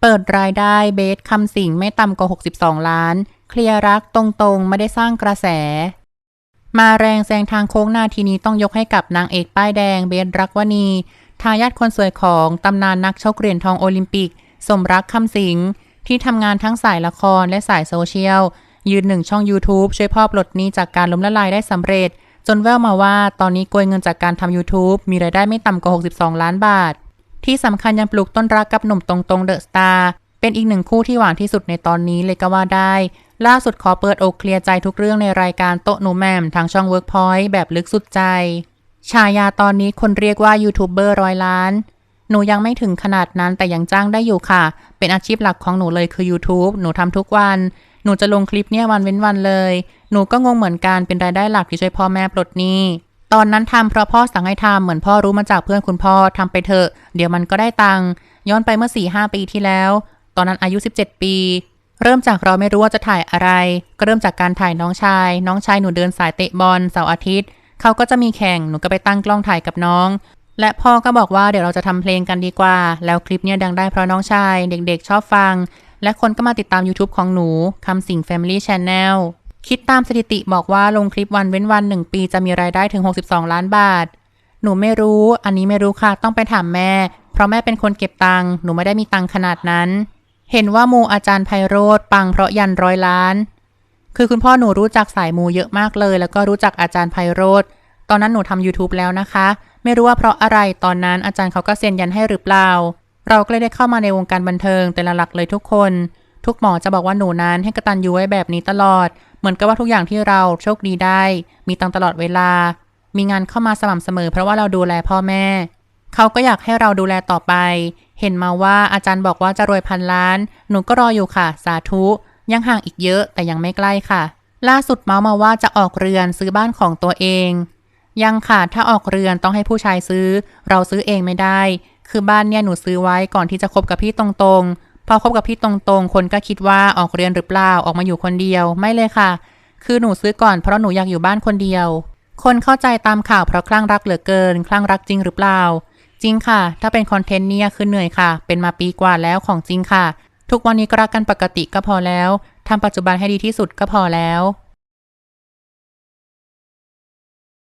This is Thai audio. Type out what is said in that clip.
เปิดรายได้เบสคำสิงไม่ต่ำกว่า 62 ล้าน เคลียร์รักตรงๆ ไม่ได้สร้างกระแส มาแรงแซงทางโค้งหน้าทีนี้ต้องยกให้กับนางเอกป้ายแดงเบสรักวณี ทายาทคนสวยของตำนานนักชกเหรียญทองโอลิมปิก สมรักคำสิงที่ทำงานทั้งสายละครและสายโซเชียล ยืนหนึ่งช่อง YouTube ช่วยพ่อปลดหนี้จากการล้มละลายได้สำเร็จ จนแววมาว่าตอนนี้โกยเงินจากการทำ YouTube มีรายได้ไม่ต่ำกว่า 62 ล้านบาท ที่สำคัญยังปลูกต้นรักกับหนุ่มตรงๆเดอะสตาร์เป็นอีกหนึ่งคู่ที่หวานที่สุดในตอนนี้เลยก็ว่าได้ ล่าสุดขอเปิดอกเคลียร์ใจทุกเรื่องในรายการโต๊ะหนูแมมทางช่อง Workpoint แบบลึกสุดใจ ฉายาตอนนี้คนเรียกว่ายูทูบเบอร์ร้อยล้าน หนูยังไม่ถึงขนาดนั้นแต่ยังจ้างได้อยู่ค่ะ เป็นอาชีพหลักของหนูเลยคือ YouTube หนูทำทุกวัน หนูจะลงคลิปเนี่ยวันเว้นวันเลย หนูก็งงเหมือนกันเป็นรายได้หลักที่ช่วยพ่อแม่ปลดหนี้ ตอนนั้นทำเพราะพ่อสั่งให้ทำเหมือนพ่อรู้มาจากเพื่อนคุณพ่อทำไปเถอะ เดี๋ยวมันก็ได้ตังค์ย้อนไปเมื่อ4ี่หปีที่แล้ว ตอนนั้นอายุ 17 ปี เริ่มจากเราไม่รู้ว่าจะถ่ายอะไร ก็เริ่มจากการถ่ายน้องชาย น้องชายหนูเดินสายเตะบอลเสาร์อาทิตย์เขาก็จะมีแข่งหนูก็ไปตั้งกล้องถ่ายกับน้อง และพ่อก็บอกว่าเดี๋ยวเราจะทำเพลงกันดีกว่า แล้วคลิปเนี่ยดังได้เพราะน้องชาย เด็กๆ ชอบฟัง และคนก็มาติดตาม YouTube ของหนูคำสิง Family Channel คิดตามสถิติบอกว่าลงคลิปวันเว้นวันหนึ่งปีจะมีรายได้ถึง 62 ล้านบาท หนูไม่รู้ อันนี้ไม่รู้ค่ะ ต้องไปถามแม่ เพราะแม่เป็นคนเก็บตังค์ หนูไม่ได้มีตังค์ขนาดนั้น เห็นว่ามูอาจารย์ไพโรธปังเพราะยันร้อยล้าน คือคุณพ่อหนูรู้จักสายมูเยอะมากเลย แล้วก็รู้จักอาจารย์ไพโรธ ตอนนั้นหนูทำ YouTube แล้วนะคะ ไม่รู้ว่าเพราะอะไร ตอนนั้นอาจารย์เขาก็เซ็นยันให้หรือเปล่า เราก็เลยได้เข้ามาในวงการบันเทิงแต่ละหลักเลยทุกคน ทุกหมอจะบอกว่าหนูนั้นให้กระตันยูไว้แบบนี้ตลอด เหมือนกับว่าทุกอย่างที่เราโชคดีได้ มีตังตลอดเวลา มีงานเข้ามาสม่ำเสมอ เพราะว่าเราดูแลพ่อแม่ เขาก็อยากให้เราดูแลต่อไป เห็นมาว่าอาจารย์บอกว่าจะรวยพันล้าน หนูก็รออยู่ค่ะ สาธุ ยังห่างอีกเยอะแต่ยังไม่ใกล้ค่ะ ล่าสุดเมาส์มาว่าจะออกเรือนซื้อบ้านของตัวเอง ยังค่ะ ถ้าออกเรือนต้องให้ผู้ชายซื้อ เราซื้อเองไม่ได้ คือบ้านเนี่ยหนูซื้อไว้ก่อนที่จะคบกับพี่ตรงๆ พอคบกับพี่ตรงๆ คนก็คิดว่าออกเรียนหรือเปล่าออกมาอยู่คนเดียวไม่เลยค่ะ คือหนูซื้อก่อนเพราะหนูอยากอยู่บ้านคนเดียว คนเข้าใจตามข่าวเพราะคลั่งรักเหลือเกิน คลั่งรักจริงหรือเปล่า จริงค่ะ ถ้าเป็นคอนเทนต์เนี่ยคือเหนื่อยค่ะ เป็นมาปีกว่าแล้วของจริงค่ะ ทุกวันนี้ก็รักกันปกติก็พอแล้วทำปัจจุบันให้ดีที่สุดก็พอแล้ว